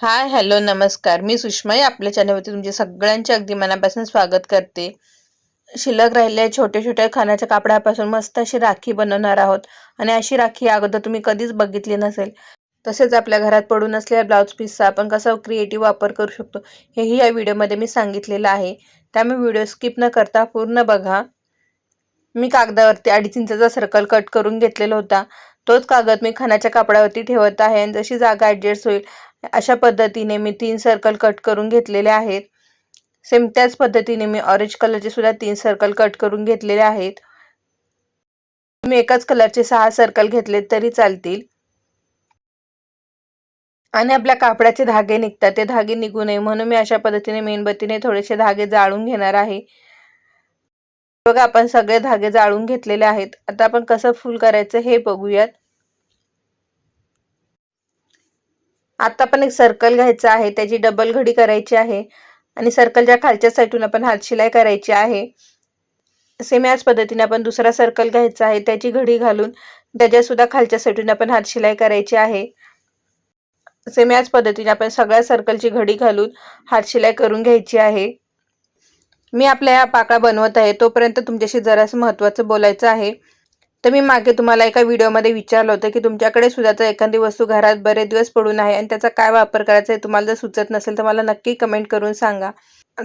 Hi hello नमस्कार. मी सुषमाई आपल्या चॅनलवरती तुमचे सगळ्यांचे अगदी मनापासून स्वागत करते. शिल्लक राहिलेल्या छोट्या छोट्या खाण्याच्या कापडापासून मस्त अशी राखी बनवणार आहोत. आणि अशी राखी अगोदर तुम्ही कधीच बघितली नसेल. तसेच आपल्या घरात पडून असलेल्या ब्लाऊज पीसचा आपण कसा क्रिएटिव्ह वापर करू शकतो हेही या व्हिडिओमध्ये मी सांगितलेलं आहे. त्यामुळे व्हिडिओ स्किप न करता पूर्ण बघा. मी कागदावरती अडीच इंचाचा सर्कल कट करून घेतलेला होता. तोच कागद मी खाण्याच्या कापडावरती ठेवत आहे. आणि जशी जागा ॲडजस्ट होईल अशा पद्धतीने मी तीन सर्कल कट करून घेतलेले आहेत. सेम त्याच पद्धतीने मी ऑरेंज कलरचे सुद्धा तीन सर्कल कट करून घेतलेले आहेत. मी एकाच कलरचे सहा सर्कल घेतले तरी चालतील. आणि आपल्या कापडाचे धागे निघतात. ते धागे निघू नये म्हणून मी अशा पद्धतीने मेणबत्तीने थोडेसे धागे जाळून घेणार आहे. बघा आपण सगळे धागे जाळून घेतलेले आहेत. आता आपण कसं फुल करायचं हे बघूयात. आता आपण एक सर्कल घ्यायचा आहे त्याची डबल घडी करायची आहे आणि सर्कलच्या खालच्या साईडून आपण हातशिलाई करायची आहे सेम याच पद्धतीने आपण दुसरा सर्कल घ्यायचा आहे त्याची घडी घालून त्याच्यासुद्धा खालच्या साईडून आपण हातशिलाई करायची आहे. सेम याच पद्धतीने आपण सगळ्या सर्कलची घडी घालून हातशिलाई करून घ्यायची आहे. मी आपल्या या पाकळा बनवत आहे तोपर्यंत तुमच्याशी जरासं महत्त्वाचं बोलायचं आहे. तर मी मागे तुम्हाला एका व्हिडिओमध्ये विचारलं होतं की तुमच्याकडे सुद्धा तर एखादी वस्तू घरात बरेच दिवस पडून आहे आणि त्याचा काय वापर करायचा आहे तुम्हाला जर सुचत नसेल तर मला नक्की कमेंट करून सांगा.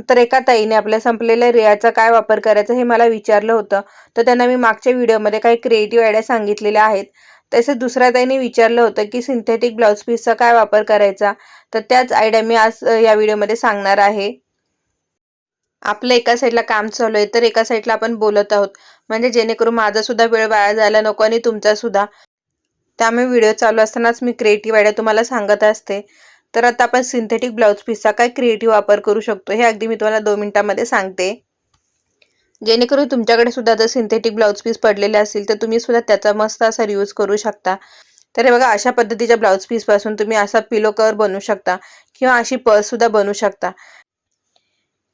तर एका ताईने आपल्या संपलेल्या रियाचा काय वापर करायचा हे मला विचारलं होतं. तर त्यांना मी मागच्या व्हिडिओमध्ये काही क्रिएटिव्ह आयडिया सांगितलेल्या आहेत. तसेच दुसऱ्या ताईने विचारलं होतं की सिंथेटिक ब्लाऊज पीसचा काय वापर करायचा? तर त्याच आयडिया मी आज या व्हिडिओमध्ये सांगणार आहे. आपलं एका साईडला काम चालू आहे तर एका साईडला आपण बोलत आहोत. म्हणजे जेणेकरून माझा सुद्धा वेळ वाया जायला नको आणि तुमचा सुद्धा. त्यामुळे व्हिडिओ चालू असतानाच मी क्रिएटिव्ह आयडिया तुम्हाला सांगत असते. तर आता आपण सिंथेटिक ब्लाऊज पीसचा काय क्रिएटिव्ह वापर करू शकतो हे अगदी मी तुम्हाला दोन मिनिटांमध्ये सांगते. जेणेकरून तुमच्याकडे सुद्धा जर सिंथेटिक ब्लाऊज पीस पडलेले असतील तर तुम्ही सुद्धा त्याचा मस्त असा यूज करू शकता. तर हे बघा अशा पद्धतीच्या ब्लाऊज पीसपासून तुम्ही असा पिलो कवर बनवू शकता किंवा अशी पर्स सुद्धा बनवू शकता.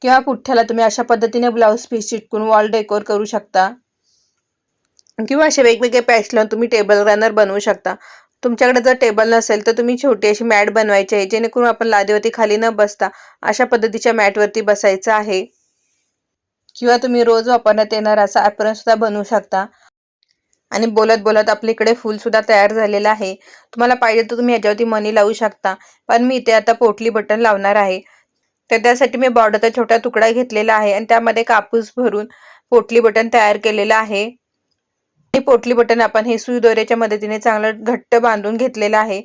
किंवा पुठ्ठ्याला तुम्ही अशा पद्धतीने ब्लाऊज पीस चिटकून वॉल डेकोर करू शकता. किंवा असे वेगवेगळे पॅच लावून तुम्ही टेबल रनर बनवू शकता. तुमच्याकडे जर टेबल नसेल तर तुम्ही छोटी अशी मॅट बनवायची आहे जेणेकरून आपण लादीवरती खाली न बसता अशा पद्धतीच्या मॅटवरती बसायचं आहे. किंवा तुम्ही रोज वापरण्यात येणार असा ॲपरन सुद्धा बनवू शकता. आणि बोलत बोलत आपल्याकडे फुलसुद्धा तयार झालेलं आहे. तुम्हाला पाहिजे तर तुम्ही याच्यावरती मनी लावू शकता. पण मी इथे आता पोटली बटन लावणार आहे. तर त्यासाठी मी बॉर्डरचा छोटा तुकडा घेतलेला आहे आणि त्यामध्ये कापूस भरून पोटली बटन तयार केलेलं आहे. हे पोटली बटन आपण हे सुई दोऱ्याच्या मदतीने चांगलं घट्ट बांधून घेतलेलं आहे.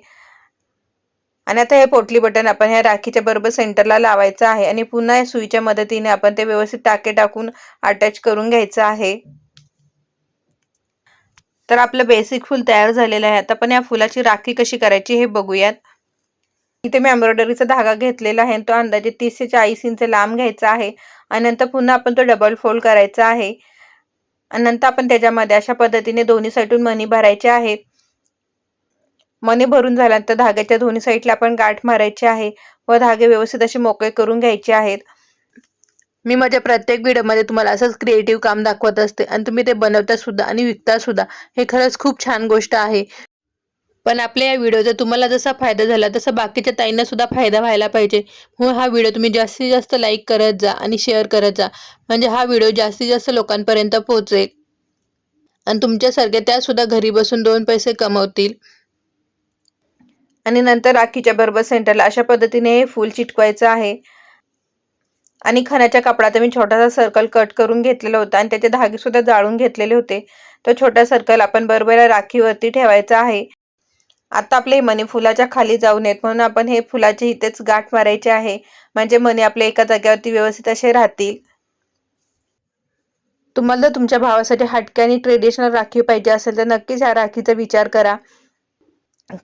आणि आता हे पोटली बटन आपण ह्या राखीच्या बरोबर सेंटरला लावायचं आहे आणि पुन्हा या सुईच्या मदतीने आपण ते व्यवस्थित टाके टाकून अटॅच करून घ्यायचं आहे. तर आपलं बेसिक फुल तयार झालेलं आहे. आता आपण या फुलाची राखी कशी करायची हे बघूयात. इथे मी एम्ब्रॉयडरीचा धागा घेतलेला आहे तो अंदाजे तीस ते चाळीस इंच लांब घ्यायचा आहे. आणि नंतर पुन्हा आपण तो डबल फोल्ड करायचा आहे. आणि नंतर आपण त्याच्यामध्ये अशा पद्धतीने दोन्ही साईडून मनी भरायचे आहेत मनी भरून झाल्यानंतर धाग्याच्या दोन्ही साईडला आपण गाठ मारायची आहे व धागे व्यवस्थित असे मोकळे करून घ्यायचे आहेत. मी माझ्या प्रत्येक व्हिडिओमध्ये तुम्हाला असंच क्रिएटिव्ह काम दाखवत असते आणि तुम्ही ते बनवता सुद्धा आणि विकता सुद्धा. हे खरंच खूप छान गोष्ट आहे. पण आपल्या या व्हिडिओचा तुम्हाला जसा फायदा झाला तसा बाकीच्या ताईंना सुद्धा फायदा व्हायला पाहिजे. म्हणून हा व्हिडिओ तुम्ही जास्तीत जास्त लाईक करत जा आणि शेअर करत जा. म्हणजे हा व्हिडिओ जास्तीत जास्त लोकांपर्यंत पोहोचेल. आणि तुमच्यासारख्या त्यासुद्धा घरी बसून दोन पैसे कमवतील. आणि नंतर राखीच्या बरोबर सेंटरला अशा पद्धतीने हे फूल चिटकवायचं आहे. आणि खणाच्या कपडात मी छोटासा सर्कल कट करून घेतलेला होता आणि त्याचे धागे सुद्धा जाळून घेतलेले होते. तो छोटा सर्कल आपण बरोबर राखीवरती ठेवायचा आहे. आता आपले मणी फुलाच्या खाली जाऊ नयेत. म्हणून आपण हे फुलाचे इथेच गाठ मारायचे आहे. म्हणजे मणी आपल्या एका जागेवरती व्यवस्थित असे राहतील. तुम्हाला जर तुमच्या भावासाठी हटके आणि ट्रेडिशनल राखी पाहिजे असेल तर नक्कीच या राखीचा विचार करा.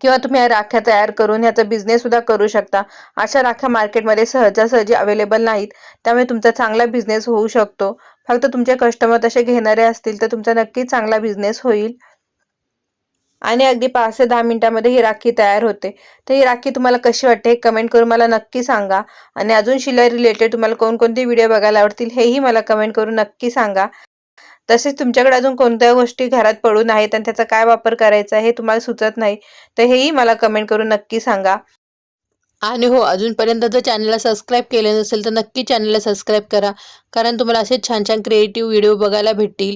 किंवा तुम्ही या राख्या तयार करून ह्याचा बिझनेस सुद्धा करू शकता. अशा राख्या मार्केटमध्ये सहजासहजी अवेलेबल नाहीत. त्यामुळे तुमचा चांगला बिझनेस होऊ शकतो. फक्त तुमचे कस्टमर तसे घेणारे असतील तर तुमचा नक्कीच चांगला बिझनेस होईल. आणि अगदी पाच ते दहा मिनिटांमध्ये ही राखी तयार होते. तर ही राखी तुम्हाला कशी वाटते हे कमेंट करून मला नक्की सांगा. आणि अजून शिलाई रिलेटेड तुम्हाला कोणकोणते व्हिडिओ बघायला आवडतील हेही मला कमेंट करून नक्की सांगा. तसेच तुमच्याकडे अजून कोणत्या गोष्टी घरात पडून आहेत आणि त्याचा काय वापर करायचा हे तुम्हाला सुचत नाही तर हेही मला कमेंट करून नक्की सांगा. आणि हो अजूनपर्यंत जर चॅनलला सबस्क्राईब केले नसेल तर नक्की चॅनलला सबस्क्राईब करा. कारण तुम्हाला असे छान छान क्रिएटिव्ह व्हिडिओ बघायला भेटतील.